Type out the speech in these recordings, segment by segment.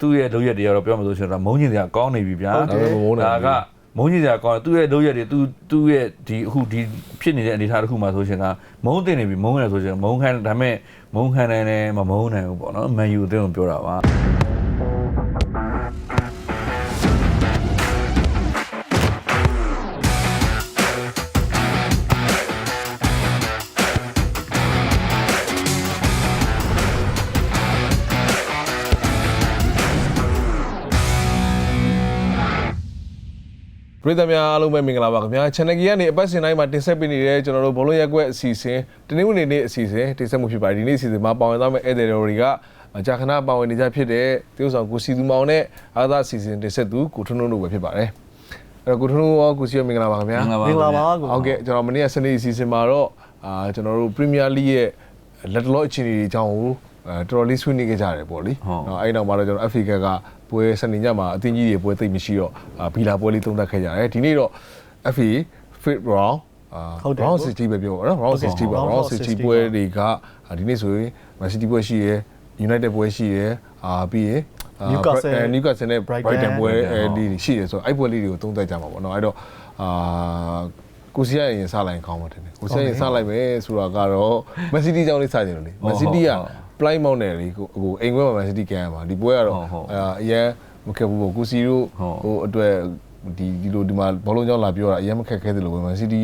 သူ့ရဲ့လုပ်ရက်တွေကတော့ပြောမှဆိုရှင်တော့မုန်းကျင်စရာကောင်းနေပြီဗျာဟုတ်တယ်မုန်းနိုင်ဘူးဒါကမုန်းကျင်စရာကောင်းတယ်သူ့ရဲ့လုပ်ရက်တွေသူသူ့ရဲ့ဒီအခုဒီဖြစ်နေတဲ့အနေအထားတစ်ခုမှဆိုရှင်ကမုန်းတင်နေပြီမုန်းရတယ်ဆိုရှင်မုန်းခိုင်းဒါပေမဲ့မုန်းခိုင်းနိုင်တယ်မမုန်းနိုင်ဘူးပေါ့နော်မန်ယူအသင်းကိုပြောတာပါ ပရိသတ်များအားလုံးပဲမင်္ဂလာပါခင်ဗျာ channel ကြီးကနေအပတ်စဉ်တိုင်းမှာတင်ဆက်ပေးနေတဲ့ကျွန်တော်တို့ဘလုံးရက်ကွက်အစီအစဉ်တနင်္ဂနွေနေ့အစီအစဉ်တင်ဆက်မှုဖြစ်ပါတယ်ဒီနေ့အစီအစဉ်မှာပါဝင်သွားမယ့်ဧည့်သည်တော်တွေကကြာခဏပါဝင်နေကြဖြစ်တဲ့တရုတ်ဆောင်ကိုစီသူမောင်နဲ့အားသာအစီအစဉ်တင်ဆက်သူကိုထွန်းထွန်းတို့ပဲဖြစ်ပါတယ်အဲ့တော့ကိုထွန်းထွန်းရောကိုစီရောမင်္ဂလာပါခင်ဗျာမင်္ဂလာပါမင်္ဂလာပါကိုဟုတ်ကဲ့ကျွန်တော်မနေ့ကစနေအစီအစဉ်မှာတော့အာကျွန်တော်တို့ Premier League ရဲ့လက်တလောအခြေအနေတွေအကြောင်းကိုအဲတော်တော်လေးဆွေးနွေးခဲ့ကြတယ်ပေါ့လေဟုတ်နော်အဲ့နောက်မှာတော့ကျွန်တော် Africa က ပွဲစနေညမှာအသင်းကြီးတွေပွဲသိပ်မရှိတော့အာဘီလာပွဲလေးသုံးသပ်ခဲ့ကြတယ်ဒီနေ့တော့ FA Fit Round အာဟုတ်တယ် Round 60ပဲပြောပါတော့ Round 60ပါ Round Round 60 60ပွဲတွေကအာဒီနေ့ဆိုရင် Man City ပွဲရှိရယ် United ပွဲရှိရယ်အာပြီးရင်အာ Newcastle အဲ Newcastle နဲ့ Brighton Brighton ပွဲ Brighton အဲဒီရှိတယ်ဆိုတော့အဲ့ပွဲလေးတွေကိုသုံးသပ်ကြမှာပေါ့နော်အဲ့တော့အာကိုစီရရင်စလိုက်ကောင်းပါတယ်ကိုစီရရင်စလိုက်မယ်ဆိုတာကတော့ Man City ကြောင့်လေးစကြတယ်လို့လေ Man City က Plymouth နဲ့လေကိုဟိုအိမ်ခွဲမှာ Man City ကန်ရမှာဒီပွဲကတော့ဟုတ်ဟုတ်အာအရင်မခက်ဘူးပေါ့ကိုစီတို့ဟုတ်ဟိုအတွက်ဒီဒီလိုဒီမှာဘောလုံးကြောင်းလာပြောတာအရင်မခက်ခဲသလိုပဲ Man City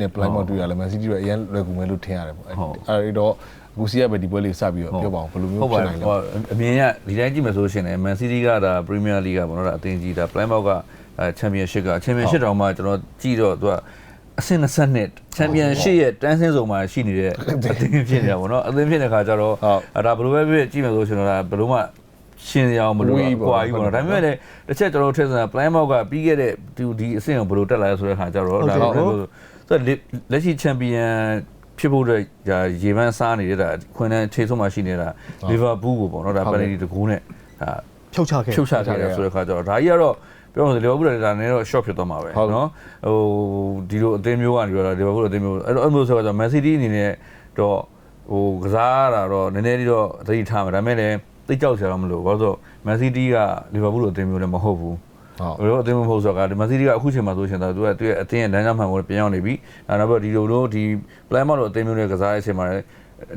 နဲ့ Plymouth တွေ့ရလဲ Man City တို့အရင်လွယ်ကူမယ်လို့ထင်ရတယ်ပေါ့အဲ့ဟုတ်အဲ့တော့ကိုစီကပဲဒီပွဲလေးစပြီးတော့ပြောပါအောင်ဘယ်လိုမျိုးဟုတ်ပါဖြစ်တနိုင်ယ်လဲဟိုအမြင်ကဒီတိုင်းကြည့်မယ်ဆိုရှင်လည်း Man City ကဒါ Premier League ကပေါ့နော်ဒါအသင်းကြီးဒါ Plymouth ကအဲ Championship က Championship တောင်မှကျွန်တော်ကြည့်တော့သူက အဆင့်20နှစ် Championship ရဲ့တန်းဆင်းဆုံးမှာရှိနေတဲ့အသင်းဖြစ်နေတာပေါ့နော်အသင်းဖြစ်တဲ့ခါကျတော့အဲဒါဘယ်လိုပဲဖြစ်ကြည့်မယ်ဆိုရှင်တော့ဒါဘယ်လိုမှရှင်းရအောင်မလို့ကွာကြီးပေါ့နော်ဒါပေမဲ့လည်းတစ်ချက်ကျွန်တော်ထည့်စမ်း Plymouth ကပြီးခဲ့တဲ့ဒီဒီအဆင့်ကိုဘယ်လိုတက်လာလဲဆိုတဲ့ခါကျတော့ဒါတော့ဆိုလက်ရှိ Champion ဖြစ်ဖို့အတွက်ဒါရေပန်းစားနေတဲ့ဒါခွင်းနဲ့ခြေဆုံးမှရှိနေတာလီဗာပူးကိုပေါ့နော်ဒါပယ်နယ်တီတကူနဲ့ဒါဖြုတ်ချခဲ့ဖြုတ်ချခဲ့တယ်ဆိုတဲ့ခါကျတော့ဒါကြီးကတော့ ပြောမှဆိုလီဗာပူးလည်းဒါနည်းတော့ short ဖြစ်သွားမှာပဲနော်ဟိုဒီလိုအသင်းမျိုးကနေတော့လီဗာပူးအသင်းမျိုးအဲ့တော့အဲ့လိုဆိုတော့ Man City အနေနဲ့တော့ဟိုကစားရတာတော့နည်းနည်းလေးတော့သတိထားမှာဒါပေမဲ့လည်းသိကြောက်စရာတော့မလိုဘူးဘာလို့ဆို Man City ကလီဗာပူးလိုအသင်းမျိုးလည်းမဟုတ်ဘူးဟုတ်ဘယ်လိုအသင်းမဟုတ်ဆိုတော့ဒီမန်စီးတီးကအခုချိန်မှာဆိုရှင်တော့သူကသူရဲ့အသင်းရဲ့လမ်းကြောင်းမှန်ကိုပြန်ရောက်နေပြီအဲနောက်ပြီးဒီလိုလိုဒီ plan မောက်လိုအသင်းမျိုးတွေကစားတဲ့အချိန်မှာလည်း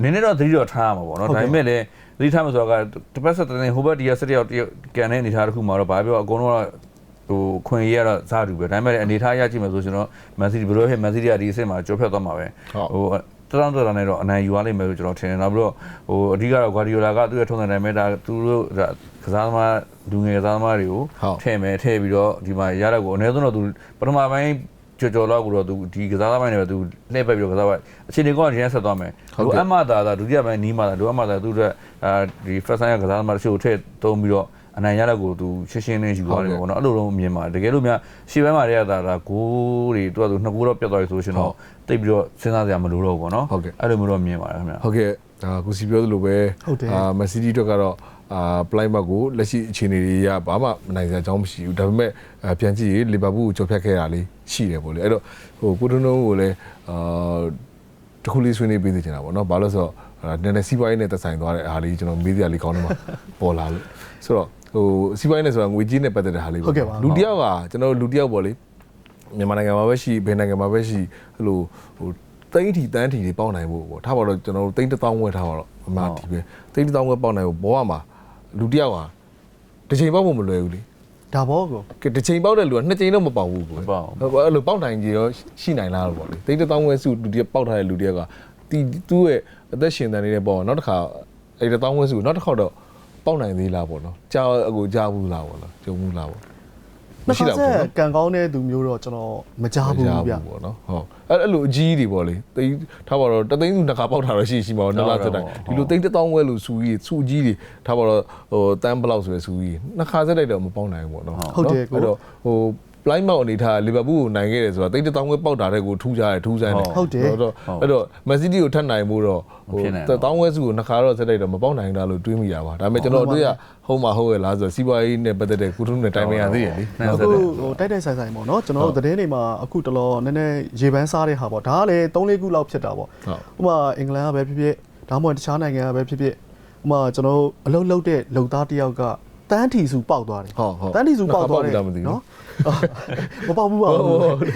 နည်းနည်းတော့သတိတော့ထားရမှာပေါ့နော်ဒါပေမဲ့လည်းသတိထားမှာဆိုတော့ကတစ်ပတ်ဆက်တဲ့ဟိုဘက်ဒီကဆက်တယောက်ကန်တဲ့အနေထားတစ်ခုမှာတော့ဘာပြောအကုန်လုံးတော့ ဟိုခွင့်ရရတော့စားတူပဲဒါပေမဲ့အနေထားရကြည့်မှာဆိုရှင်တော့မန်စီးတီးဘယ်လိုဖြစ်မန်စီးတီးကဒီအဆင့်မှာကြောဖြတ်သွားမှာပဲဟိုတရောင်းတရောင်းနဲ့တော့အနိုင်ယူရလိမ့်မယ်လို့ကျွန်တော်ထင်တယ်နောက်ပြီးတော့ဟိုအဓိကတော့ဂွာဒီယိုလာကသူ့ရဲ့ထုံးစံတိုင်းပဲဒါသူတို့ကစားသမားလူငယ်ကစားသမားတွေကိုဟုတ်ထည့်မယ်ထည့်ပြီးတော့ဒီမှာရတဲ့ကိုအနည်းဆုံးတော့သူပထမပိုင်းကြော်ကြော်လောက်ကိုတော့သူဒီကစားသမားတွေပဲသူလှည့်ပက်ပြီးတော့ကစားပါအခြေအနေကောင်းရင်ဆက်သွားမယ်ဟုတ်သူကဲ့အမသာသာဒုတိယပိုင်းနီးမှသာဒုအမသာသူတို့အာဒီ first time ကကစားသမားတချို့ထည့်သုံးပြီးတော့ အနိုင်ရတဲ့ကိုသူရှင်းရှင်းလင်းယူသွားတယ်ပေါ့နော်အဲ့လိုတော့မြင်ပါတကယ်လို့များရှေ့ပိုင်းမှာတည်းကသာဒါဂိုးတွေသူကသူနှစ်ဂိုးတော့ပြတ်သွားပြီဆိုရှင်တော့တိတ်ပြီးတော့စဉ်းစားစရာမလိုတော့ဘူးပေါ့နော်ဟုတ်ကဲ့အဲ့လိုမျိုးတော့မြင်ပါတယ်ခင်ဗျာဟုတ်ကဲ့ဒါကိုစီပြောသလိုပဲဟုတ်တယ်အာမန်စီးတီးအတွက်ကတော့အာပလိုက်မတ်ကိုလက်ရှိအခြေအနေတွေရဘာမှမနိုင်စရာအကြောင်းမရှိဘူးဒါပေမဲ့အာပြန်ကြည့်ရင်လီဗာပူးကိုကြော်ဖြတ်ခဲ့တာလေးရှိတယ်ပေါ့လေအဲ့တော့ဟိုကိုတွန်းတွန်းကိုလည်းအာတစ်ခုလေးဆွေးနွေးပေးနေချင်တာပေါ့နော်ဘာလို့လဲဆိုတော့အာနည်းနည်းစီးပွားရေးနဲ့သက်ဆိုင်သွားတဲ့အားလေးကျွန်တော်မေးစရာလေးကောင်းတယ်မှာပေါ်လာလို့ဆိုတော့ ဟိုစီးပွားရေးနဲ့ဆိုတာငွေကြေးနဲ့ပတ်သက်တဲ့ဟာလေးဟုတ်ကဲ့ပါလူတစ်ယောက်ကကျွန်တော်လူတစ်ယောက်ပေါ့လေမြန်မာနိုင်ငံမှာပဲရှိဘယ်နိုင်ငံမှာပဲရှိဟိုလိုဟိုတိန်းထီတန်းထီတွေပေါက်နိုင်ဖို့ပေါ့ထားပါတော့ကျွန်တော်တို့တိန်းတစ်သောင်းဝယ်ထားပါတော့အမှန်ဒီပဲတိန်းတစ်သောင်းဝယ်ပေါက်နိုင်ဖို့ဘောကမှာလူတစ်ယောက်ဟာတစ်ချိန်ပေါက်ဖို့မလွယ်ဘူးလေဒါဘောကိုကဲတစ်ချိန်ပေါက်တဲ့လူကနှစ်ချိန်တော့မပေါက်ဘူးကိုမပေါက်ဟုတ်ပါအဲ့လိုပေါက်နိုင်ကြရောရှိနိုင်လားလို့ပေါ့လေတိန်းတစ်သောင်းဝယ်စုလူတစ်ယောက်ပေါက်ထားတဲ့လူတစ်ယောက်ကတီသူ့ရဲ့အသက်ရှင်တန်နေတဲ့ပေါ့နောက်တစ်ခါအဲ့တစ်သောင်းဝယ်စုနောက်တစ်ခါတော့ ပေါက်နိုင်သေးလားပေါ့နော်ကြာအကိုကြာဘူးလားပေါ့နော်ကြုံဘူးလားပေါ့နှစ်ခါဘူးဆက်နော်ကန်ကောင်းတဲ့သူမျိုးတော့ကျွန်တော်မကြားဘူးဗျပေါ့နော်ဟုတ်အဲ့အဲ့လိုအကြီးတွေပေါ့လေတိန်းထားပါတော့တသိန်းစုနှစ်ခါပေါက်တာတော့ရှိရှိပါတော့နှစ်လသက်တိုင်းဒီလိုတိန်းတစ်သောင်းဝဲလို့စူကြီးစူကြီးတွေထားပါတော့ဟိုတန်းဘလောက်ဆိုရယ်စူကြီးနှစ်ခါဆက်တိုက်တော့မပေါက်နိုင်ဘူးပေါ့နော်ဟုတ်တယ်ကိုအဲ့တော့ဟို ပလိုင်းမောက်အနေထားလီဗာပူးကိုနိုင်ခဲ့တယ်ဆိုတော့တိန်းတစ်သောင်းဝဲပေါက်တာတဲ့ကိုထူးကြတယ်ထူးဆန်းတယ်ဟုတ်တယ်အဲ့တော့အဲ့တော့မက်ဆီတီကိုထပ်နိုင်မှုတော့ဟိုမဖြစ်နိုင်ဘူးတစ်သောင်းဝဲစုကိုနှစ်ခါတော့ဆက်တိုက်တော့မပေါက်နိုင်တာလို့တွေးမိတာပါဒါပေမဲ့ကျွန်တော်တို့ကဟုတ်မှာဟုတ်ရဲ့လားဆိုတော့စီးပွားရေးနဲ့ပတ်သက်တဲ့ကုထုနဲ့တိုင်ပင်ရသေးတယ်လေနိုင်အခုဆက်တယ်ဟိုတိုက်တိုက်ဆိုင်ဆိုင်ပေါ့နော်ကျွန်တော်တို့သတင်းတွေမှာအခုတလောနည်းနည်းရေပန်းစားတဲ့ဟာပေါ့ဒါကလည်း3-4ခုလောက်ဖြစ်တာပေါ့ဟုတ်ဥပမာအင်္ဂလန်ကပဲဖြစ်ဖြစ်ဒါမှမဟုတ်တခြားနိုင်ငံကပဲဖြစ်ဖြစ်ဥပမာကျွန်တော်တို့အလုပ်လုပ်တဲ့လုပ်သားတစ်ယောက်ကတန်းထီစုပေါက်သွားတယ်ဟုတ်ဟုတ်တန်းထီစုပေါက်သွားတယ်ပေါက်ပြီလားမသိဘူးနော် မပေါက်ဘူးပါဟုတ်ဟုတ်ဟုတ်ဘူး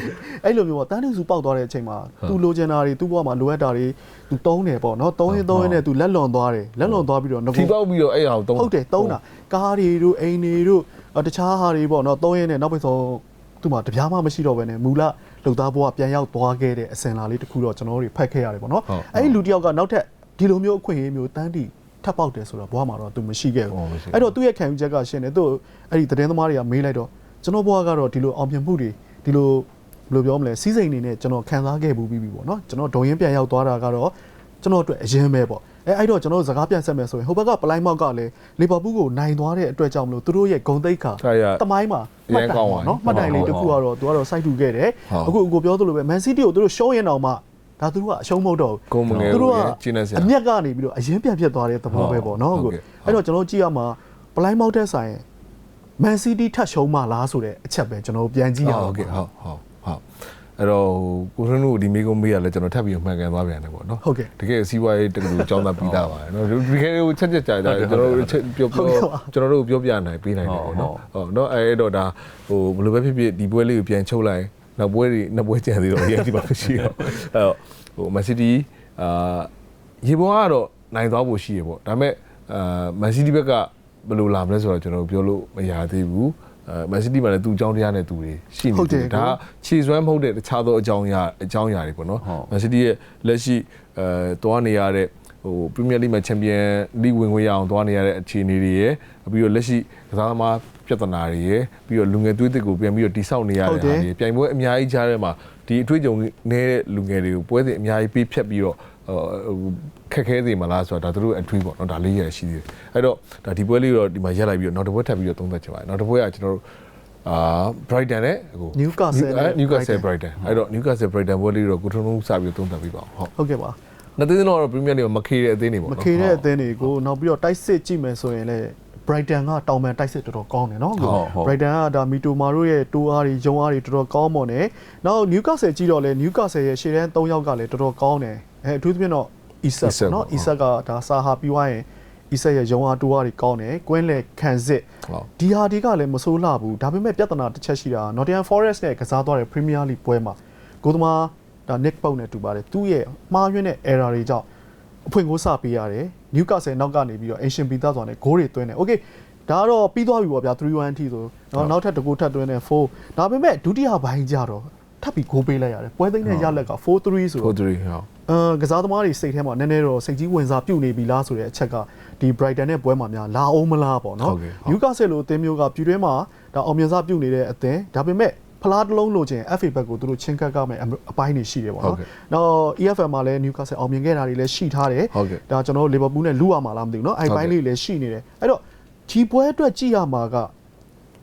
အဲ့လိုမျိုးပေါ့တန်းထီစုပေါက်သွားတဲ့အချိန်မှာသူလိုချင်တာတွေသူ့ဘဝမှာလိုအပ်တာတွေသူတုံးတယ်ပေါ့နော်တုံးရင်တုံးရင်နဲ့သူလက်လွန်သွားတယ်လက်လွန်သွားပြီးတော့ငထီပေါက်ပြီးတော့အဲ့အောင်တုံးဟုတ်တယ်တုံးတာကားတွေတို့အိမ်တွေတို့အော်တခြားဟာတွေပေါ့နော်တုံးရင်နဲ့နောက်ပြီးဆုံးသူ့မှာတပြားမှမရှိတော့ဘဲနဲ့မူလလုံသားဘဝပြန်ရောက်သွားခဲ့တဲ့အစင်လာလေးတစ်ခုတော့ကျွန်တော်တို့ဖတ်ခဲ့ရတယ်ပေါ့နော်အဲ့ဒီလူတစ်ယောက်ကနောက်ထပ်ဒီလိုမျိုးအခွင့်အရေးမျိုးတန်းတီထပ်ပေါက်တယ်ဆိုတော့ဘဝမှာတော့သူမရှိခဲ့ဘူးအဲ့တော့သူ့ရဲ့ခံယူချက်ကရှင်းတယ်သူအဲ့ဒီသတင်းသမားတွေကမေးလိုက်တော့ ကျွန်တော်ဘဝကတော့ဒီလိုအောင်မြင်မှုတွေဒီလိုဘယ်လိုပြောမလဲစီးစိမ်နေနဲ့ကျွန်တော်ခံစားခဲ့ဘူးပြီးပြီပေါ့နော်ကျွန်တော်ဒုံရင်ပြန်ရောက်သွားတာကတော့ကျွန်တော်အတွက်အရင်ပဲပေါ့အဲအဲ့တော့ကျွန်တော်စကားပြန်ဆက်မယ်ဆိုရင်ဟိုဘက်ကပလိုင်းမောက်ကလည်းလီဗာပူးကိုနိုင်သွားတဲ့အတွက်ကြောင့်မလို့သူတို့ရဲ့ဂုံတိတ်ခါတမိုင်းမှာမှတ်တိုင်ပေါ့နော်မှတ်တိုင်လေးတစ်ခုကတော့သူကတော့စိုက်ထူခဲ့တယ်အခုအခုပြောသလိုပဲမန်စီးတီကိုသူတို့ရှုံးရင်တောင်မှဒါသူတို့ကအရှုံးမဟုတ်တော့ကိုမငယ်သူတို့ကကျင်းနေစရာအမျက်ကနေပြီးတော့အရင်ပြန်ဖြစ်သွားတဲ့သဘောပဲပေါ့နော်ဟုတ်ကိုကဲ့အဲ့တော့ကျွန်တော်ကြည့်ရမှာပလိုင်းမောက်တဲ့ဆိုင် မန်စီးတီထပ်ရှုံးမှလားဆိုတဲ့အချက်ပဲကျွန်တော်ပြန်ကြည့်ရအောင်ဟုတ်ကဲ့ဟုတ်ဟုတ်ဟုတ်အဲ့တော့ကိုထွန်းတို့ဒီမိကုံးမေးရလဲကျွန်တော်ထပ်ပြီးမှန်ကန်သွားပြန်တယ်ပေါ့နော်ဟုတ်ကဲ့တကယ်စီးပွားရေးတက္ကသိုလ်ကျောင်းသားပြီးသားပါတယ်နော်ဒီခေတ်ကိုချက်ချက်ကြာကြာကျွန်တော်တို့ချက်ပြောပြောကျွန်တော်တို့ပြောပြနိုင်ပေးနိုင်တယ်ပေါ့နော်ဟုတ်နော်အဲ့တော့ဒါဟိုဘယ်လိုပဲဖြစ်ဖြစ်ဒီပွဲလေးကိုပြန်ချုပ်လိုက်နောက်ပွဲတွေနှစ်ပွဲကျန်သေးတော့ရေးဒီပါရှိတော့အဲ့တော့ဟိုမန်စီးတီအာရေပေါ်ကတော့နိုင်သွားဖို့ရှိရပေါ့ဒါပေမဲ့အာမန်စီးတီဘက်က ဘယ်လိုလာမလဲဆိုတော့ကျွန်တော်ပြောလို့မရသေးဘူးအဲမန်စီးတီမှာလည်းသူ့အကြောင်းတရားနဲ့သူတွေရှိနေဟုတ်တယ်ဒါခြေစွမ်းမဟုတ်တဲ့တခြားသောအကြောင်းအရာအကြောင်းအရာတွေပေါ့နော်ဟုတ်မန်စီးတီရဲ့လက်ရှိအဲသွားနေရတဲ့ဟိုပရီးမီးယားလိမှာချန်ပီယံလိဝင်ခွင့်ရအောင်သွားနေရတဲ့အခြေအနေတွေရယ်ပြီးတော့လက်ရှိကစားသမားပြဿနာတွေရယ်ပြီးတော့လူငယ်သွေးသစ်ကိုပြန်ပြီးတော့တိဆောက်နေရဟုတဲ့တ်တယ်ဟာတွေပြိုင်ပွဲအများကြီးကြားထဲမှာဒီအတွေ့အကြုံနေတဲ့လူငယ်တွေကိုပွဲစဉ်အများကြီးပေးဖြတ်ပြီးတော့ဟို ခက်ခဲစေမလားဆိုတာဒါသူတို့အထွေးပေါ့နော်ဒါလေးရရှိသေးတယ်အဲ့တော့ဒါဒီပွဲလေးတော့ဒီမှာရက်လိုက်ပြီးတော့နောက်တစ်ပွဲထပ်ပြီးတော့သုံးသက်ချင်ပါတယ်နောက်တစ်ပွဲကကျွန်တော်တို့အာ Brighton နဲ့ဟို Newcastle နဲ့ Newcastle Brighton Brighton အဲ့တော့ Newcastle Brighton ပွဲလေးတော့ကိုထုံးထုံးစပြီးတော့သုံးသပ်ပြီးပါအောင်ဟုတ်ဟုတ်ကဲ့ပါနှစ်သိန်းတော့ Premier League မှာမခေတဲ့အသင်းတွေပေါ့မနော်ခေတဲ့အသင်းတွေကိုနောက်ပြီးတော့တိုက်စစ်ကြည့်မယ်ဆိုရင်လည်း Brighton ကတောင်ပန်တိုက်စစ်တော်တော်ကောင်းတယ်နော်ဟုတ်ဟုတ် Brighton ကဒါမီတိုမာတို့ရဲ့တိုးအားတွေဂျုံအားတွေတော်တော်ကောင်းမွန်တယ်နောက် Newcastle ကြည့်တော့လဲ Newcastle ရဲ့ရှေ့တန်း3ယောက်ကလည်းတော်တော်ကောင်းတယ်အဲအထူးသဖြင့်တော့ Isak ပေါ့နော် Isak ကဒါစာဟာပြီးသွားရင် Isak ရဲ့ဂျုံအားတိုးအားတွေကောင်းတယ်ကွင်းလေခံစစ်ဟုတ်ဒီဟာတွေကလည်းမဆိုးလှဘူးဒါပေမဲ့ပြဿနာတစ်ချက်ရှိတာ Nottingham Forest နဲ့ကစားသွားတဲ့ Premier League ပွဲမှာကိုသမားဒါ Nick Pope နဲ့တူပါတယ်သူ့ရဲ့မှားယွင်းတဲ့ error တွေကြောင့်အဖွင့်ကိုစပေးရတယ် Newcastle နောက်ကနေပြီးတော့ Asian ပြီးသားစွာနဲ့ဂိုးတွေသွင်းတယ် Okay ဒါကတော့ပြီးသွားပြီပေါ့ဗျာ3-1ထိဆိုတော့နောက်ထပ်တစ်ကိုထပ်သွင်းတယ်4ဒါပေမဲ့ဒုတိယပိုင်းကျတော့ ထပ်ပြီးဂိုးပေးလိုက်ရတယ်ပွဲသိမ်းတဲ့ရလက်က4-3ဆိုတော့4-3ဟုတ်အာကစားသမားတွေစိတ်ထဲမှာနည်းနည်းတော့စိတ်ကြီးဝင်စားပြုတ်နေပြီလားဆိုတဲ့အချက်ကဒီ Brighton နဲ့ပွဲမှာများလာအောင်မလားပေါ့နော် Newcastle လိုအသင်းမျိုးကပြည်တွင်းမှာဒါအောင်မြင်စားပြုတ်နေတဲ့အသင်းဒါပေမဲ့ဖလားတလုံးလိုချင် FA ဘက်ကိုသူတို့ချင်းကပ်ကမဲ့အပိုင်းတွေရှိတယ်ပေါ့နော်။နောက် EFL မှာလည်း Newcastle အောင်မြင်ခဲ့တာတွေလည်းရှိထားတယ်။ဒါကျွန်တော်တို့ Liverpool နဲ့လူရမှာလားမသိဘူးနော်။အဲ့ပိုင်းလေးလည်းရှိနေတယ်။အဲ့တော့ဒီပွဲအတွက်ကြည့်ရမှာက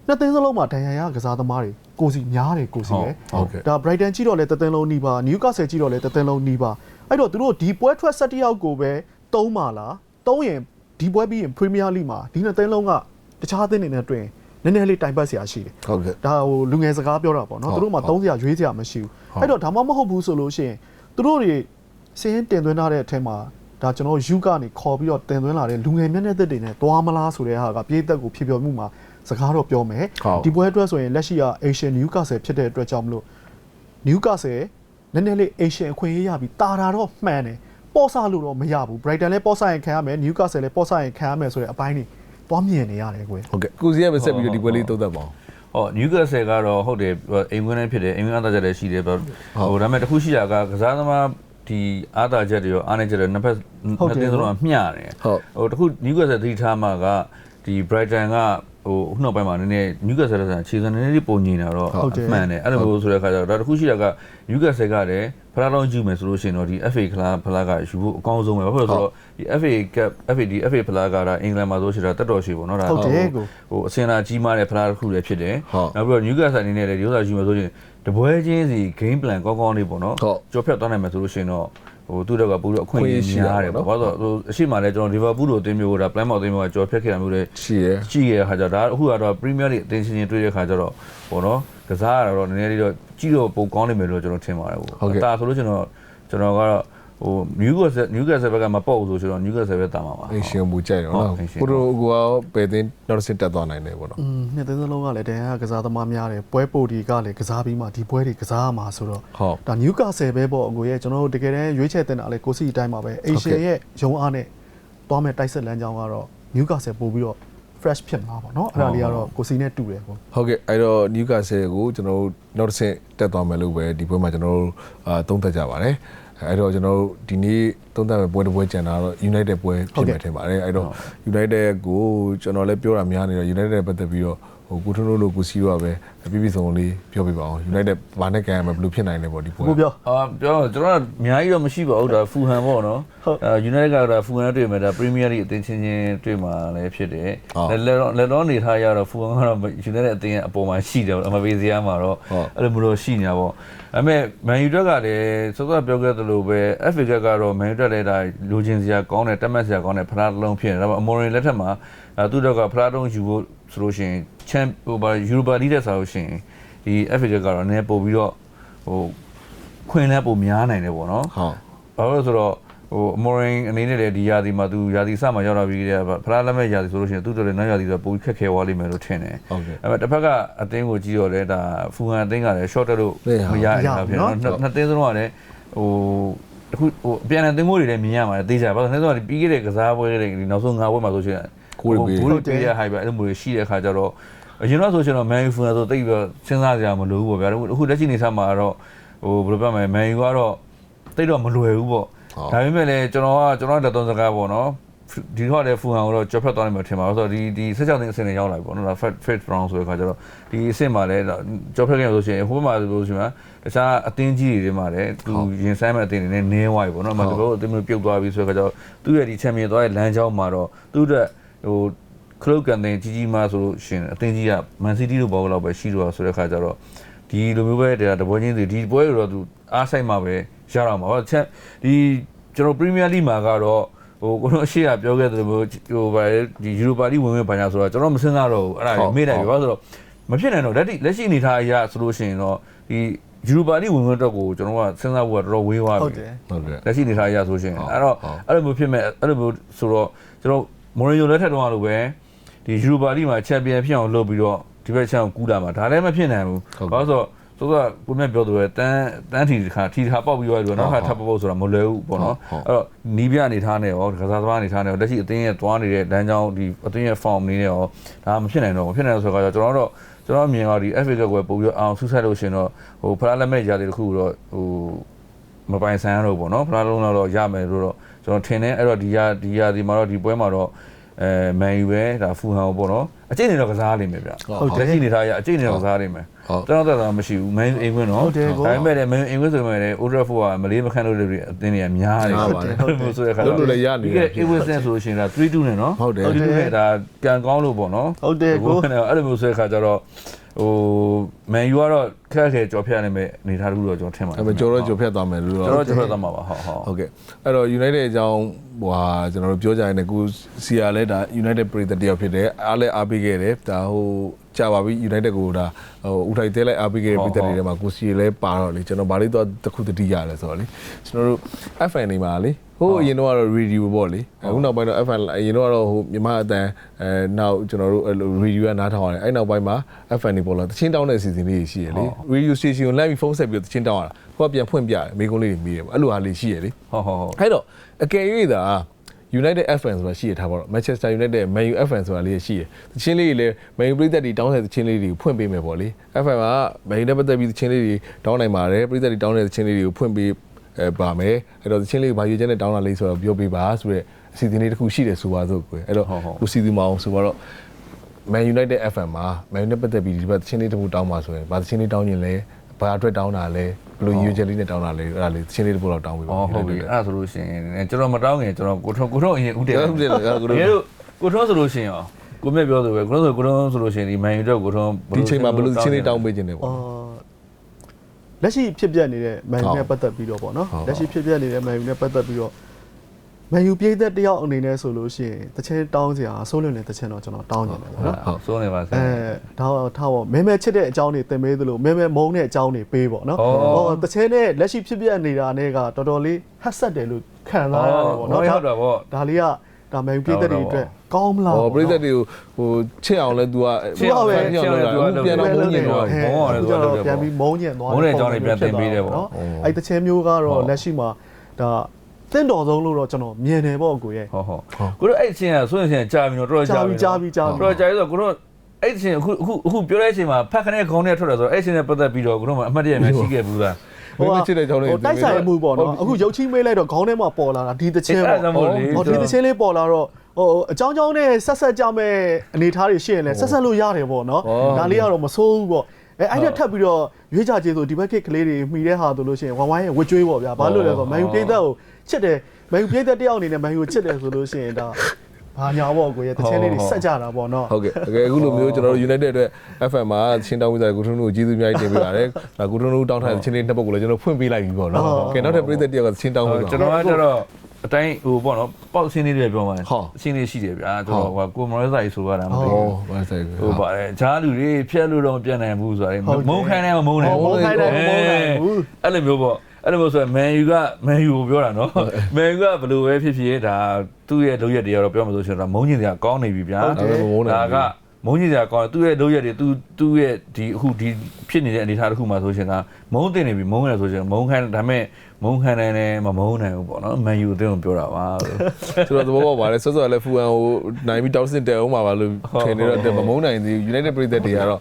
နှစ်သင်းစလုံးမှာဒဏ်ရာရကစားသမားတွေ ကိုစီများတယ်ကိုစီပဲဟုတ်ကဲ့ဒါ Brighton ကြည့်တော့လဲတသင်းလုံးနီးပါ Newcastle ကြည့်တော့လဲတသင်းလုံးနီးပါအဲ့တော့သူတို့ဒီပွဲထွက်၁၁ယောက်ကိုပဲသုံးပါလားသုံးရင်ဒီပွဲပြီးရင် Premier League မှာဒီနှစ်သင်းလုံးကတခြားအသင်းတွေနဲ့တွေ့ရင်နည်းနည်းလေးတိုင်ပတ်စရာရှိတယ်ဟုတ်ကဲ့ဒါဟိုလူငယ်စကားပြောတာပေါ့နော်ဟုတ်သူတို့မှဟုတ်သုံးစရာရွေးစရာမရှိဘူးဟုတ်အဲ့တော့ဒါမှမဟုတ်ဘူးဆိုလို့ရှိရင်သူတို့တွေစင်းတင်သွင်းထားတဲ့အထက်မှာဒါကျွန်တော်ယူကနေခေါ်ပြီးတော့တင်သွင်းလာတဲ့လူငယ်မျက်နှာသက်တွေနဲ့သွားမလားဆိုတဲ့ဟာကပြေးသက်ကိုဖြစ်ပြောမှုမှာ စကားတော့ပြောမယ်ဟုတ်ဒီပွဲအတွက်ဆိုရင်လက်ရှိက Asian Newcastle ဖြစ်တဲ့အတွက်ကြောင့်မလို့ Newcastle နည်းနည်းလေး Asian အခွင့်အရေးရပြီးတာတာတော့မှန်တယ်ပေါ့ဆလို့တော့မရဘူး Brighton လည်းပေါ့ဆရင်ခံရမယ် Newcastle လည်းပေါ့ဆရင်ခံရမယ်ဆိုတဲ့အပိုင်းတွေသွားမြင်နေရတယ်ကွယ်ဟုတ်ကဲ့ကိုစီကပဲဆက်ပြီးတော့ဒီပွဲလေးသုံးသပ်ပါအောင်ဟော Newcastle ကတော့ဟုတ်တယ်အိမ်ဝင်လည်းဖြစ်တယ်အိမ်ဝင်အားသာချက်လည်းရှိတယ်ဟိုဒါပေမဲ့တစ်ခုရှိတာကကစားသမားဒီအားသာချက်တွေရောအားနည်းချက်တွေနှစ်ဖက်နှစ်သင်းစလုံးကမျှတယ်ဟုတ်ဟိုတစ်ခု Newcastle သတိထားမှာကဒီ Brighton က ဟိုခုနောက်ပိုင်းမှာနည်းနည်း Newcastle ကခြေစံနည်းနည်းလေးပုံညင်တာတော့ဟုတ်တယ်မှန်တယ်အဲ့လိုမျိုးဆိုတဲ့အခါကျတော့ဒါတစ်ခုရှိတာက Newcastle ကလည်းဖလားတော့ယူမယ်ဆိုလို့ရှိရင်တော့ဒီ FA ဖလားဖလားကယူဖို့အကောင်းဆုံးပဲဘာဖြစ်လို့လဲဆိုတော့ဒီ FA Cup FA ဒီ FA ဖလားကဒါအင်္ဂလန်မှာဆိုရှင်တာတက်တော်ရှိပေါ့နော်ဒါဟုတ်တယ်ကိုဟိုအစင်လာကြီးမားတဲ့ဖလားတစ်ခုလည်းဖြစ်တယ်ဟုတ်နောက်ပြီးတော့ Newcastle အနေနဲ့လည်းဒီဥစ္စာယူမယ်ဆိုရင်တပွဲချင်းစီ game plan ကောင်းကောင်းလေးပေါ့နော်ဟုတ်ကြော်ဖြတ်သွားနိုင်မယ်ဆိုလို့ရှိရင်တော့ ဟိုသူတို့ကပို့ပြီးတော့အခွင့်အရေးအခွင့်အရေးရှိတာများတယ်ပေါ့ပေါ့နော်ဘာလို့လဲဆိုတော့ဟိုအရှိမှလည်းကျွန်တော် Liverpool တို့အသင်းမျိုးကဒါ plan မောက်အသင်းမျိုးကကြော်ဖြတ်ခဲ့တာမျိုးတွေရှိတယ်ရှိရတဲ့ခါကျတော့ဒါအခုကတော့ Premier League အသင်းချင်းချင်းတွေ့တဲ့ခါကျတော့ပေါ့နော်ကစားရတာတော့နည်းနည်းလေးတော့ကြည့်တော့ပုံကောင်းနေမယ်လို့ကျွန်တော်ထင်ပါတယ်ပေါ့ဟုတ်ကဲ့ဒါဆိုလို့ကျွန်တော်ကျွန်တော်ကတော့ ဟဟို Newcastle Newcastle ဘက်ကမပေါ့ဘူးဆိုတော့ Newcastle ပဲတာမှာပါအရှင်မူကြိုက်တော့ဟုတ်နော်အင်ရှင်ကိုတို့ကပဲတင်နောက်တစ်ဆင့်တက်သွားနိုင်တယ်ပေါ့နော်อืมနှစ်သိန်းစလုံးကလည်းတန်ရကစားသမားများတယ်ပွဲပိုဒီကလည်းကစားပြီးမှဒီပွဲတွေကစားရမှာဆိုတော့ဟုတ်ဒါနျူကာဆယ်ပဲပေါ့အကိုရဲ့ကျွန်တော်တို့တကယ်တမ်းရွေးချယ်တင်တာလေကိုစီအတိုင်းပါပဲအေရှန်ရဲ့ရုံးအားနဲ့သွားမဲ့တိုက်ဆက်လမ်းကြောင်းကတော့နျူကာဆယ်ပို့ပြီးတော့ fresh ဖြစ်မှာပေါ့နော်အဲ့ဒါလေးကတော့ကိုစီနဲ့တူတယ်ပေါ့ဟုတ်ကဲ့အဲ့တော့ Newcastle ကိုကျွန်တော်တို့နောက်တစ်ဆင့်တက်သွားမယ်လို့ပဲဒီပွဲမှာကျွန်တော်တို့အာသုံးသပ်ကြပါတယ် အဲ့တော့ကျွန်တော်တို့ဒီနေ့သုံးသပ်မယ့်ပွဲတစ်ပွဲကျန်တာတော့ United ပွဲဖြစ်မယ်ထင်ပါတယ်အဲ့တော့ United ကိုကျွန်တော်လည်းပြောတာများနေတော့ United နဲ့ပတ်သက်ပြီးတော့ ဟိုကိုထွန်းတို့လိုကိုစီတော့ပဲပြပြဆုံးလေးပြောပြပါအောင် United ဘာနဲ့ကန်ရမလဲဘယ်လိုဖြစ်နိုင်လဲပေါ့ဒီပွဲကိုပြောအာပြောတော့ကျွန်တော်ကအများကြီးတော့မရှိပါဘူးဒါဖူဟန်ပေါ့နော်ဟုတ်အဲ United ကတော့ဖူဟန်နဲ့တွေ့မယ်ဒါ Premier League အသင်းချင်းချင်းတွေ့မှာလည်းဖြစ်တယ်ဟုတ်လက်လက်လက်တော့နေထားရတော့ဖူဟန်ကတော့ United အသင်းရဲ့အပေါ်မှာရှိတယ်ပေါ့အမပေးစရာမှာတော့ဟုတ်အဲ့လိုမျိုးတော့ရှိနေတာပေါ့ဒါပေမဲ့ Man U တက်ကလည်းစောစောပြောခဲ့သလိုပဲ FA ကကတော့ Man U တက်လည်းဒါလိုချင်စရာကောင်းတယ်တက်မှတ်စရာကောင်းတယ်ဖလားတစ်လုံးဖြစ်နေတယ်ဒါပေမဲ့ Amorim လက်ထက်မှာအဲသူတို့ကဖလားတုံးယူဖို့ ဆိုလို့ရှိရင် Champ ဟိုဘာ Europa League တက်ဆိုလို့ရှိရင်ဒီ FA ကတော့နည်းပို့ပြီးတော့ဟိုခွင့်လဲပိုများနိုင်တယ်ပေါ့နော်ဟုတ်ဘာလို့လဲဆိုတော့ဟိုအမော်ရင်အနေနဲ့လည်းဒီယာဒီမှာသူယာဒီစမှာရောက်လာပြီးကြတဲ့ဖလားလက်မဲ့ယာဒီဆိုလို့ရှိရင်သူတို့လည်းနောက်ယာဒီဆိုပိုပြီးခက်ခဲသွားလိမ့်မယ်လို့ထင်တယ်ဟုတ်ကဲ့အဲ့မဲ့တစ်ဖက်ကအသင်းကိုကြည့်တော့လေဒါဖူဟန်အသင်းကလည်း short တက်လို့ဟုတ်မရရဘူးဖြစ်နော်နှစ်နှစ်သင်းစလုံးကလည်းဟိုအခုဟိုအပြန်အသင်းကိုတွေလည်းမြင်ရမှာတေးကြပါဘာလို့လဲဆိုတော့ဒီပြီးခဲ့တဲ့ကစားပွဲတွေဒီနောက်ဆုံး၅ပွဲမှာဆိုရှင် ကိုယ်တွေပေးကိုယ်တွေပေးရ high ပဲအဲ့လိုမျိုးတွေရှိတဲ့ခါကျတော့အရင်တော့ဆိုရှင်တော့ Man U ဖူဟန်ဆိုတိတ်ပြီးတော့စဉ်းစားကြရမလို့ဘူးပေါ့ဗျာအခုလက်ရှိနေစားမှာတော့ဟိုဘယ်လိုပြောမလဲ Man U ကတော့တိတ်တော့မလွယ်ဘူးပေါ့ဟုတ်ဒါပေမဲ့လည်းကျွန်တော်ကကျွန်တော်တက်သွန်းစကားပေါ့နော်ဒီတော့လည်းဖူဟန်ကိုတော့ကြော်ဖြတ်သွားနိုင်မှာထင်ပါဘူးဆိုတော့ဒီဒီဆက်ချောင်းသိန်းအဆင့်နဲ့ရောက်လာပြီပေါ့နော်ဒါ fat fit brown ဆိုတဲ့ခါကျတော့ဒီအဆင့်မှာလည်းကြော်ဖြတ်ခဲ့ရဆိုရှင်ဟိုဘက်မှာဆိုလို့ရှိရင်တခြားအသင်းကြီးတွေမှာလည်းသူရင်ဆိုင်မဲ့အသင်းတွေနဲ့နင်းသွားပြီပေါ့နော်အမှသူတို့အသင်းမျိုးပြုတ်သွားပြီဆိုတဲ့ခါကျတော့သူ့ရဲ့ဒီချန်ပီယံသွားတဲ့လမ်းကြောင်းမှာတော့သူ့အတွက် ဟိုခလုတ်ကန်တဲ့ကြီးကြီးမားဆိုလို့ရှင်အသင်းကြီးက Man City လို့ဘောလောက်ပဲရှိတော့ဆိုတဲ့ခါကျတော့ဒီလိုမျိုးပဲဒါတပွဲချင်းစီဒီပွဲတွေတော့သူအားဆိုင်မှာပဲရတော့မှာဟောချက်ဒီကျွန်တော် Premier League မှာကတော့ဟိုကိုတို့အရှိရပြောခဲ့သလိုမျိုးဟိုဗာလေဒီ Europa League ဝင်ဝင်ဘာညာဆိုတော့ကျွန်တော်မစင်စားတော့ဘူးအဲ့ဒါကိုမေ့တယ်ပြောဆိုတော့မဖြစ်နိုင်တော့လက်လက်ရှိအနေထားအရဆိုလို့ရှိရင်တော့ဒီ Europa League ဝင်ဝင်တော့ကိုကျွန်တော်ကစဉ်းစားဖို့ကတော်တော်ဝေးသွားပြီဟုတ်တယ်ဟုတ်ကဲ့လက်ရှိနေထားရဆိုရှင်ဟုတ်အဲ့တော့ဟုတ်အဲ့လိုမျိုးဖြစ်မဲ့အဲ့လိုမျိုးဆိုတော့ကျွန်တော် မော်ရီယိုလက်ထက်တော့လို့ပဲဒီယူရိုပါလိမှာချန်ပီယံဖြစ်အောင်လုပ်ပြီးတော့ဒီဘက်ချန်ကိုကူးလာမှာဒါလည်းမဖြစ်နိုင်ဘူးဟုတ်ကဲ့ဘာလို့ဆိုတော့ဆိုတော့ကိုမြတ်ပြောသူပဲတန်းတန်းထီတစ်ခါထီတစ်ခါပေါက်ပြီးသွားပြီးတော့နောက်ခါဟုတ်ထပ်ပေါက်ဖို့ဆိုတာမလွယ်ဘူးပေါ့နော်ဟုတ်အဲ့တော့နီးပြအနေထားနဲ့ရောကစားသမားအနေထားနဲ့ရောလက်ရှိအသင်းရဲ့သွားနေတဲ့လမ်းကြောင်းဒီအသင်းရဲ့ form အနေနဲ့ရောဒါမဖြစ်နိုင်တော့ဘူးမဖြစ်နိုင်တော့ဆိုတော့ကျွန်တော်တို့ကျွန်တော်အမြင်ကဒီ FA ကကိုပို့ပြီးအောင်ဆူဆက်လို့ရှင်တော့ဟိုဖလားလက်မဲ့ຢာတွေတခုတော့ဟိုမပိုင်ဆိုင်ရတော့ပေါ့နော်ဖလားလုံးတော့ရမယ်လို့တော့ ကျွန်တော်ထင်တယ်အဲ့တော့ဒီရဒီရဒီမှာတော့ဒီပွဲမှာတော့အဲမန်ယူပဲဒါဖူဟန်ပေါ့နော်အကျိတ်နေတော့ကစားလိမ့်မယ်ဗျဟုတ်တယ်လက်ရှိနေထားရအကျိတ်နေတော့ကစားလိမ့်မယ်ဟုတ်ကျွန်တော်တက်တာမရှိဘူးမန်ယူအင်ကွင်းနော်ဟုတ်တယ်ကိုဒါပေမဲ့လည်းမန်ယူအင်ကွင်းဆိုပေမဲ့လည်း Old Trafford ကမလေးမခန့်လို့တွေအသင်းတွေကများတယ်များပါတယ်ဟုတ်တယ်ဆိုတဲ့ခါလုံးလို့လည်းရနေဒီတယ်က Everton ဆိုလို့ရှိရင်ဒါ3-2နဲ့နော်ဟုတ်တယ်3-2နဲ့ဒါကန်ကောင်းလို့ပေါ့နော်ဟုတ်တယ်ကိုအဲ့လိုမျိုးဆိုတဲ့ခါကျတော့ ဟိုမန်ယူကတော့ခက်ခဲကြော်ဖြတ်နိုင်မဲ့အနေထားတစ်ခုတော့ကျွန်တော်ထင်ပါတယ်အဲ့မဲ့ကျော်တော့ကျော်ဖြတ်သွားမယ်လို့ကျွန်တော့တော်ကြော်ဖြတ်သွားမှာပါဟုတ်ဟုတ်ဟုတ်ကဲ့အဲ့တော့ United အကြောင်းဟိုဟာကျွန်တော်တို့ပြောကြရင်လည်းကိုစီယာလဲဒါ United ပြည်သက်တယောက်ဖြစ်တယ်အားလဲအားပေးခဲ့တယ်ဒါဟိုကြာပါပြီ United ကိုဒါဟိုဦးထိုင်တဲလိုက်အားပေးခဲ့တဲ့ပြည်သက်တွေထဲမှာကိုစီလဲပါတော့လေကျွန်တော်ဗာလေးတော့တစ်ခုတတိရတယ်ဆိုတော့လေကျွန်တော်တို့ FN နေမှာလေ ဟိုအရင်တော့ကတော့ radio ပေါ့လေအခုနောက်ပိုင်းတော့ FN အရင်တော့ကတော့ဟိုမြန်မာအတန်အဲနောက်ကျွန်တော်တို့အဲ့လို radio ကနားထောင်ရတယ်အဲ့နောက်ပိုင်းမှာ FN နေပေါ့လားတချင်းတောင်းတဲ့အစီအစဉ်လေးရှိရလေ radio station ကိုလိုက်ပြီးဖုန်းဆက်ပြီးတော့တချင်းတောင်းရတာဟိုကပြန်ဖွင့်ပြတယ်မိကုန်းလေးတွေမိတယ်ပေါ့အဲ့လိုဟာလေးရှိရလေဟုတ်ဟုတ်ဟုတ်အဲ့တော့အကယ်၍သာ United FN ဆိုတာရှိရထားပါတော့ Manchester United Man U FN ဆိုတာလေးရှိရတချင်းလေးတွေလည်း Man U ပြည်သက်တွေတောင်းတဲ့တချင်းလေးတွေကိုဖွင့်ပေးမယ်ပေါ့လေ FN က Man U နဲ့ပတ်သက်ပြီးတချင်းလေးတွေတောင်းနိုင်ပါတယ်ပြည်သက်တွေတောင်းတဲ့တချင်းလေးတွေကိုဖွင့်ပေး အဲပါမယ်အဲ့တော့တချင်းလေးဘာရွေးချက်နဲ့တောင်းတာလေးဆိုတော့ပြောပေးပါဆိုရဲအစီအစဉ်လေးတစ်ခုရှိတယ်ဆိုပါစို့ကွယ်အဲ့တော့ကိုစီသူမအောင်ဆိုတော့ Man United FM မှာ Man U နဲ့ပတ်သက်ပြီးဒီဘက်တချင်းလေးတစ်ခုတောင်းပါဆိုရင်ဘာတချင်းလေးတောင်းရင်လဲဘာအတွက်တောင်းတာလဲဘယ်လိုရွေးချက်လေးနဲ့တောင်းတာလဲအဲ့ဒါလေးတချင်းလေးတစ်ပုဒ်တော့တောင်းပေးပါอ๋อဟုတ်ပြီအဲ့ဒါဆိုလို့ရှိရင်ကျွန်တော်မတောင်းခင်ကျွန်တော်ကိုထုံးကိုထုံးအရင်ဦးတယ်ဟုတ်တယ်ဟုတ်တယ်ကိုထုံးဒီလိုကိုထုံးဆိုလို့ရှိရင်ရောကိုမြတ်ပြောဆိုပဲကိုထုံးဆိုကိုထုံးဆိုလို့ရှိရင်ဒီမန်ယူတော့ကိုထုံးဒီချိန်မှာဘယ်လိုချင်းလေးတောင်းပေးခြင်းလဲပေါ့အော် လက်ရှိဖြစ်ပျက်နေတဲ့ Man U နဲ့ပတ်သက်ပြီးတော့ပေါ့နော်ဟုတ်ပါလက်ရှိဖြစ်ပျက်နေတဲ့ Man U နဲ့ပတ်သက်ပြီးတော့မန်ယူပြည်သက်တယောက်အနေနဲ့ဆိုလို့ရှိရင်တချင်းတောင်းစရာဆိုးလွန်တဲ့တချင်းတော့ကျွန်တော်တောင်းနေတယ်ပေါ့နော်ဟုတ်စိုးနေပါဆအဲရာဒါတော့ထားပေါ့မဲမဲချစ်တဲ့အကြောင်းတွေသင်ပေးသလိုမဲမဲမုန်းတဲ့အကြောင်းတွေပေးပေါ့နော်ဩဟောတချင်းနဲ့လက်ရှိဖြစ်ပြနေတာနဲ့ကတော်တော်လေးဟတ်ဆက်တယ်လို့ခံစားရတယ်ပေါ့နော်နော်ဟုတ်တာပေါ့ဒါလေးက ဒါမန်ယူပြည်သက်တွေအတွက်ကောင်းမလားဟောပရိသတ်တွေကိုဟိုချစ်အောင်လဲ तू ကချစ်အောင်လဲချစ်အောင်လဲချစ်အောင်လဲအခုပြန်တော့မုန်းညင်တော့ဟဲ့မုန်းရတယ်ကျဆိုတော့တော့ပြန်ပြီးမုန်းညင်သွားမုန်းတဲ့အကြောင်းတွေပြန်သင်ပေးတယ်ပေါ့နော်အဲ့တချင်းမျိုးကတော့ဟုတ်လက်ရှိမှာဒါသင့်တော်ဆုံးလို့တော့ကျွန်တော်မြင်တယ်ပေါ့ကိုရဲ့ဟုတ်ဟုတ်ကိုတို့အဲ့အချင်းကဆိုရင်ချင်းကြာပြီတော့တော်တော်ကြာပြီကြာပြီကြာပြီတော်တော်ကြာပြီဆိုတော့ကိုတို့အဲ့အချင်းအခုအခုအခုပြောတဲ့အချိန်မှာဖက်ခနဲ့ခေါင်းနဲ့ထွက်တယ်ဆိုတော့အဲ့အချင်းနဲ့ပတ်သက်ပြီးတော့ကိုတို့မှအမှတ်တရများရှိခဲ့ဘူးလား မင်းမချစ်တဲ့ကြောင်းလေးဟိုတိုက်ဆိုင်မှုပေါ့နော်အခုရုပ်ချင်းမေးလိုက်တော့ခေါင်းထဲမှာပေါ်လာတာဒီတချင်းအဲ့ပေါ့ဒါကြောင့်မို့လေဟိုဒီတချင်းလေးပေါ်လာတော့ဟိုအကြောင်းကြောင်းနဲ့ဆက်ဆက်ကြမဲ့အနေထားတွေရှိရင်လည်းဆက်ဆက်လို့ရတယ်ပေါ့နော်ဒါလေးကတော့မဆိုးဘူးပေါ့အဲအဲ့ဒါထပ်ပြီးတော့ရွေးကြကျေးဆိုဒီဘက်ကကလေးတွေမှီတဲ့ဟာဆိုလို့ရှိရင်ဝမ်ဝိုင်းရဲ့ဝစ်ကျွေးပေါ့ဗျာဘာလို့လဲဆိုတော့မန်ယူပြိသက်ကိုချစ်တယ်မန်ယူပြိသက်တယောက်အနေနဲ့မန်ယူကိုချစ်တယ်ဆိုလို့ရှိရင်ဒါ ဘာညာပေါ့ကိုရဲ့တစ်ချက်လေးတွေဆက်ကြတာပေါ့နော်ဟုတ်ကဲ့တကယ်အခုလိုမျိုးကျွန်တော်တို့ United အတွက် FM မှာချင်းတောင်းဝိဇာကိုထွန်းတို့ကိုကျေးဇူးအများကြီးတင်ပေးပါတယ်ဒါကိုထွန်းတို့တောင်းထားတဲ့ချင်းလေးနှစ်ပုဒ်ကိုလည်းကျွန်တော်ဖွင့်ပေးလိုက်ပြီပေါ့နော်ကဲနောက်ထပ်ပြည်သက်တယောက်ကချင်းတောင်းဝိဇာကျွန်တော်ကကျတော့အတိုင်းဟိုပေါ့နော်ပေါက်အစင်းလေးတွေပြောမှာအစင်းလေးရှိတယ်ဗျာကျွန်တော်ဟိုကိုမရောစာကြီးဆိုရတာမသိဘူးဟုတ်ပါဆိုင်ဟိုပါတယ်ဂျားလူတွေဖျက်လို့တော့ပြန်နိုင်ဘူးဆိုရတယ်မုန်းခိုင်းတယ်မုန်းတယ်မုန်းခိုင်းတယ်မုန်းတယ်အဲ့လိုမျိုးပေါ့ အဲ့လိုမျိုးဆိုရင်မန်ယူကမန်ယူကိုပြောတာနော်မန်ယူကဘယ်လိုပဲဖြစ်ဖြစ်ဒါသူ့ရဲ့လုပ်ရက်တွေကတော့ပြောမှဆိုရှင်တော့မုန်းကျင်စရာကောင်းနေပြီဗျာဟုတ်တယ်မုန်းနိုင်ဒါကမုန်းကြီးစရာကောင်းတယ်သူ့ရဲ့လုပ်ရက်တွေသူသူ့ရဲ့ဒီအခုဒီဖြစ်နေတဲ့အနေအထားတစ်ခုမှဆိုရှင်ကမုန်းတင်နေပြီမုန်းရတယ်ဆိုရှင်မုန်းခိုင်းဒါပေမဲ့မုန်းခိုင်းနိုင်တယ်မမုန်းနိုင်ဘူးပေါ့နော်မန်ယူအတင်းကိုပြောတာပါလို့ကျွန်တော်သဘောပေါက်ပါတယ်ဆော့ဆော့လည်းဖူအန်ကိုနိုင်ပြီးတောက်စင်တဲအောင်ပါပါလို့ထင်နေတော့မမုန်းနိုင်သေး United ပြည်သက်တွေကတော့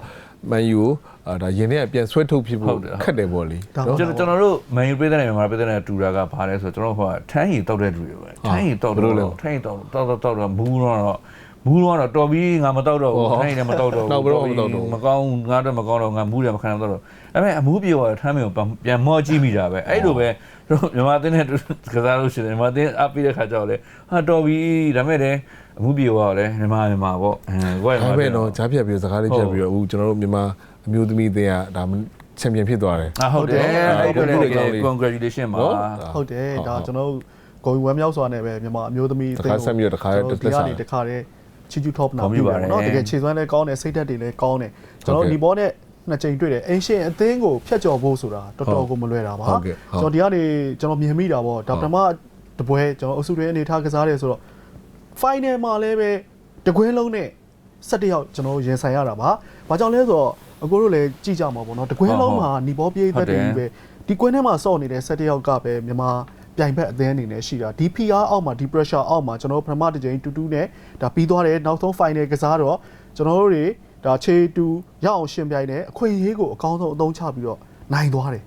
Man U ကို အာဒါရင်ထဲကပြန်ဆွဲထုတ်ဖြစ်ဖို့ခက်တယ်ပေါ့လေဒါနော်ကျွန်တော်ကျွန်တော်တို့မန်ယူပြည်တဲ့နေမှာပြည်တဲ့နေတူတာကဘာလဲဆိုတော့ကျွန်တော်ဟိုထန်းရီတောက်တဲ့လူတွေပဲထန်းရီတောက်တော့ထန်းရီတောက်တောက်တောက်တော့မူးတော့မူးတော့တော်ပြီးငါမတောက်တော့ဘူးထန်းရီလည်းမတောက်တော့ဘူးမကောင်းငါတော့မကောင်းတော့ငါမူးတယ်မခံတော့တော့ဒါပေမဲ့အမူးပြေတော့ထန်းမကိုပြန်မော့ကြည့်မိတာပဲအဲ့လိုပဲတို့မြန်မာတင်းနဲ့ကစားလို့ရှိတယ်မြန်မာတင်းအပ်ပြီးတဲ့ခါကျတော့လေဟာတော်ပြီဒါပေမဲ့လည်းအမူးပြေတော့လေမြန်မာမြန်မာပေါ့အဲကိုယ်ဒါပဲတော့ကြားပြတ်ပြီးစကားလေးပြတ်ပြီးတော့အခုကျွန်တော်တို့မြန်မာ အမျိုးသမီးအသင်းကဒါချန်ပီယံဖြစ်သွားတယ် အာဟုတ်တယ် ဟုတ်တယ် အဲ့ ဟုတ်တယ် ဒါ congratulation ပါ နော် ဟုတ်တယ် ဟုတ် ဒါ ဟုတ် ကျွန်တော်တို့ဂုံဝမ်းမြောက်စွာနဲ့ပဲမြန်မာအမျိုးသမီး တစ်ခါဆက်ပြီးတော့တစ်ခါ ကျွန်တော် တစ် ဒီ လက် ကနေ စား တစ်ခါတည်းချီချူ top နာ ကောင်းပြီ ပြီး ပါ ပါ တယ် เนาะတကယ်ခြေစွမ်းလည်းကောင်းတယ်စိတ်ဓာတ်တွေလည်းကောင်းတယ်ကျွန်တော် ဟုတ်ကဲ့ ဒီဘောနဲ့နှစ်ချိန်တွေ့တယ်အင်ရှင်အသင်းကိုဖျက်ကျော်ဖို့ဆိုတာတော်တော်ကိုမလွယ်တာပါ ဟုတ်ကဲ့ဟုတ် ကျွန်တော်ဒီကနေကျွန်တော်မြင်မိတာပေါ့ဒါပထမတပွဲကျွန်တော်အုပ်စုတွေအနေထားကစားတယ်ဆိုတော့ final မှာလည်းပဲတကွင်းလုံးနဲ့17ယောက်ကျွန်တော်ရင်ဆိုင်ရတာပါ။ဘာကြောင့်လဲဆိုတော့ အကိုတို့လည်းကြည့်ကြမှာပေါ့နော်။တကွင်းလုံးမှာညီဘောပြေးသက်တွေကြီးပဲဒီကွင်းထဲမှာစော့နေတဲ့17ယောက်ကပဲမြန်မာပြိုင်ဘက်အသင်းအနေနဲ့ရှိတာဒီ PR အောက်မှာဒီ pressure အောက်မှာကျွန်တော်တို့ပထမတစ်ချိန်တူတူနဲ့ဒါပြီးသွားတယ်နောက်ဆုံး final ကစားတော့ကျွန်တော်တို့တွေဒါခြေတူရအောင်ရှင်ပြိုင်တယ်အခွင့်အရေးကိုအကောင်းဆုံးအသုံးချပြီးတော့နိုင်သွားတယ်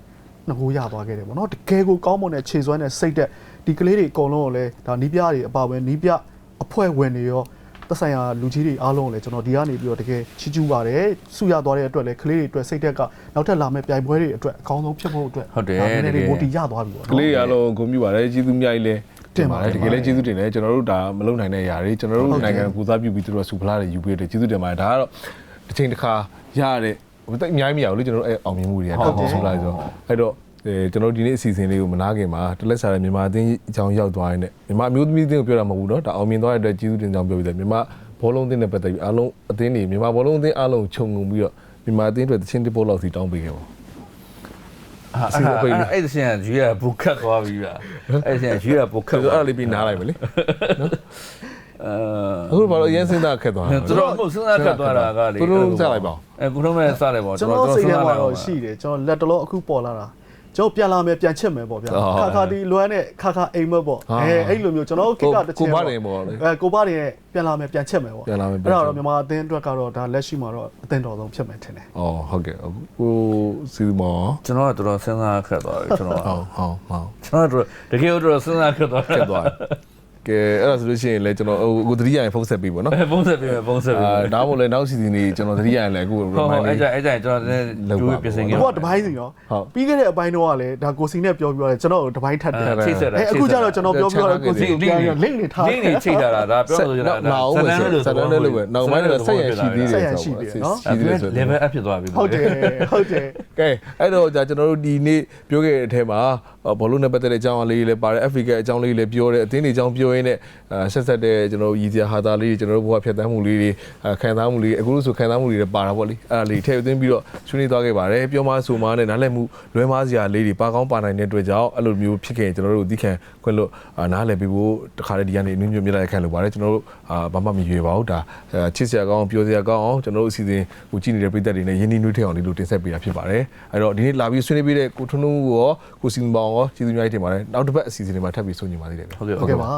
နှကိုရသွားခဲ့တယ်ပေါ့နော်တကယ်ကိုကောင်းမွန်တဲ့ခြေစွမ်းနဲ့စိတ်သက်ဒီကလေးတွေအကုန်လုံးကိုလည်းဒါနီးပြတွေအပါဝင်နီးပြအဖွဲ့ဝင်တွေရော သက်ဆိုင်ရာလူကြီးတွေအားလုံးကိုလည်းကျွန်တော်ဒီကနေပြီးတော့တကယ်ချီးကျူးပါတယ်ဆုရသွားတဲ့အတွက်လည်းကလေးတွေအတွက်စိတ်သက်ကနောက်ထပ်လာမယ့်ပြိုင်ပွဲတွေအတွက်အကောင်းဆုံးဖြစ်ဖို့အတွက်ဟုတ်တယ်ဒါနည်းနည်းလေးတကယ်မိုတီရသွားပြီပေါ့ကနော်လေးရလုံးဂုဏ်ပြုပါတယ်ကျေးဇူးအများကြီးလဲတင်ပါတယ်တကယ်လည်းကျေးဇူးတင်တယ်ကျွန်တော်တို့ဒါမလုပ်နိုင်တဲ့ຢာတွေကျွန်တော်တို့နိုင်ငံကိုစားပြုပြီးသူတို့ကစူပလာတွေယူပေးတယ်ကျေးဇူးတင်ပါတယ်ဒါကတော့တစ်ချိန်တစ်ခါရတဲ့ဟိုတိတ်အများကြီးမရဘူးလေကျွန်တော်တို့အဲ့အောင်မြင်မှုတွေကဟုတ်ဒါတယ်စူပလာဆိုတော့အဲ့တော့ အဲကျွန်တော်တို့ဒီနေ့အစီအစဉ်လေးကိုမနာခင်မှာတလက်စားတဲ့မြန်မာအသင်းအကြောင်းရောက်သွားရင်လည်းမြန်မာအမျိုးသမီးအသင်းကိုပြောတာမဟုတ်ဘူးเนาะဒါအောင်မြင်သွားတဲ့အတွက်ကျေးဇူးတင်ကြောင်းပြောပြီးတယ်မြန်မာဘောလုံးအသင်းနဲ့ပတ်သက်ပြီးအားလုံးအသင်းတွေမြန်မာဘောလုံးအသင်းအားလုံးခြုံငုံပြီးတော့မြန်မာအသင်းအတွက်တချင်းတစ်ပုတ်လောက်စီတောင်းပေးခဲ့ပါ စီမံပိတ်လို့ အဲ့ဒီစင်ကရွေးရဘူခတ်သွားပြီဗျာအဲ့ဒီစင်ကရွေးရဘူခတ် ဆိုတော့အဲ့ဒါလေးပြီးနားလိုက်မယ်လေ အဲ အခုဘာလို့အရင်စဉ်းစားခက်သွားလဲ သူတို့မဟုတ်စဉ်းစားခတ်သွားတာကလေ သူတို့စလိုက်ပါဦး အဲကုထုံးမဲ့စတယ်ပေါ့ ကျွန်တော်စိတ်ထဲမှာတော့ရှိတယ်ကျွန်တော်လက်တလုံးအခုပေါ်လာတာ ကျွန်တော်ပြန်လာမယ်ပြန်ချစ်မယ်ပေါ့ဗျာအော်ခါခါဒီလွမ်းနဲ့ခါခါအိမ်မက်ပေါ့ဟာအဲအဲ့လိုမျိုးကျွန်တော်ကိကတစ်ချကိုင်ပါနေပေါ့လေအဲကိုပါနေနဲ့ပြန်လာမယ်ပြန်ချစ်မယ်ပေါ့ပြန်လာမယ်ပြန်အဲ့ချစ်ဒါတော့မြန်မာအသင်းအတွက်ကတော့ဒါလက်ရှိမှာတော့အသင်းတော်ဆုံးဖြစ်မယ်ထင်တယ်อ๋อဟုတ်ကဲ့အခုကိုစီမောကျွန်တော်ကတော်တော်စဉ်းစားခတ်သွားပြီကျွန်တော်ကဟုတ်ဟုတ်ဟုတ်ကျွန်တော်တို့တကယ်တော့စဉ်းစားခတ်သွားခက်သွားတယ် ကကဲအဲ့ဒါဆိုလို့ရှိရင်လည်းကျွန်တော်ဟိုအခုသတိရရင်ဖုန်းဆက်ပြီးပေါ့နော်အဲပုံဆက်ပေးမယ်ပုံဆက်ပေးအာမယ်ဒါမှမဟုတ်လည်းနောက်စီစဉ်နေကျွန်တော်သတိရရင်လည်းအခုဟုတ်ဟုတ် remind အဲ့ကြအဲ့ကြကျွန်တော်လည်းကျိုးပြင်ဆင်။ခဲ့သူကတပိုင်းစီနော်ဟုတ်ပြီးခဲ့တဲ့အပိုင်းတော့ကလည်းဒါကိုစီနဲ့ပြောပြောတယ်ကျွန်တော်တို့တပိုင်းထပ်တယ်အဲချိတ်ဆက်တာအဲအခုကျတော့ကျွန်တော်ပြောပြောတယ်ကိုစီကိုပြန်ပြီး link တွေထားလင်းနေချိတ်ထားတာဒါပြောလို့ရတာနောက်အောင်ပဲဆက်တန်းလည်းလို့ပဲနောက်ပိုင်းတော့ဆက်ရရှိသေးတယ်ဆက်ရရှိသေးတယ်နော်ရှိသေးတယ်ဆို level up ဖြစ်သွားပြီဟုတ်တယ်ဟုတ်တယ်ကဲအဲ့တော့じゃကျွန်တော်တို့ဒီနေ့ပြောခဲ့တဲ့အထဲမှာဘောလုံးနဲ့ပတ်သက်တဲ့အကြောင်းအလေးတွေလည်းပါတယ် Africa အကြောင်းလေးတွေလည်းပြောတယ်အသင်းတွေအကြောင်းပြောရင်းနဲ့ဆက်ဆက်တဲ့ကျွန်တော်တို့ရည်စရာဟာတာလေးတွေကျွန်တော်တို့ဘဝဖြတ်သန်းမှုလေးတွေခံစားမှုလေးအခုလို့ဆိုခံစားမှုတွေလည်းပါတာပေါ့လေအဲ့ဒါလေးထည့်သွင်းပြီးတော့ဆွေးနွေးသွားခဲ့ပါတယ်ပြောမဆိုမနဲ့နားလည်မှုလွဲမားစရာလေးတွေပါကောင်းပါနိုင်တဲ့အတွက်ကြောင့်အဲ့လိုမျိုးဖြစ်ခဲ့ရင်ကျွန်တော်တို့ဒီခံခွင့်လို့နားလည်ပြီးဖို့တခါတည်းဒီကနေနင်းညွတ်မြလိုက်ခံလို့ပါတယ်ကျွန်တော်တို့ဘာမှမရွေပါဘူးဒါချစ်စရာကောင်းပြောစရာကောင်းအောင်ကျွန်တော်တို့အစီအစဉ်ကိုကြည့်နေတဲ့ပရိသတ်တွေနဲ့ရင်းနှီးနှွေးထည့်အောင်လေးလို့တင်ဆက်ပေးတာဖြစ်ပါတယ်အဲ့တော့ဒီနေ့လာပြီးဆွေးနွေးပေးတဲ့ကိုထွန်းထွန်းဦးရောကိုစီမဘောင်ရောကျေးဇူးများတင်ပါတယ်နောက်တစ်ပတ်အစီအစဉ်တွေမှာထပ်ပြီးဆွေးနွေးပါသေးတယ်ဗျဟုတ်ကဲ့ဟုတ်ကဲ့ပါ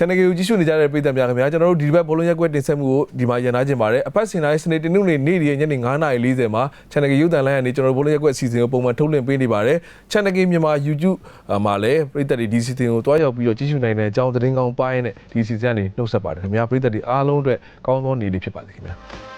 channel ကိုကြည့်ရှုနေကြတဲ့ပရိသတ်များခင်ဗျာကျွန်တော်တို့ဒီဘက်ဘောလုံးရက်ကွက်တင်ဆက်မှုကိုဒီမှာရန်နာခြင်းပါတယ်အပတ်စဉ်တိုင်းစနေတနင်္ဂနွေနေ့ဒီညနေ9:40မှာ channel ရုပ်သံလိုင်းကနေကျွန်တော်တို့ဘောလုံးရက်ကွက်အစီအစဉ်ကိုပုံမှန်ထုတ်လွှင့်ပေးနေပါတယ် channel မြန်မာ YouTube မှာလည်းပရိသတ်တွေဒီစီစဉ်ကိုတွားရောက်ပြီးတော့ကြည့်ရှုနိုင်တဲ့အကြောင်းသတင်းကောင်းပိုင်းနဲ့ဒီစီစဉ်ကနေနှုတ်ဆက်ပါတယ်ခင်ဗျာပရိသတ်တွေအားလုံးအတွက်ကောင်းသောနေ့လေးဖြစ်ပါစေခင်ဗျာ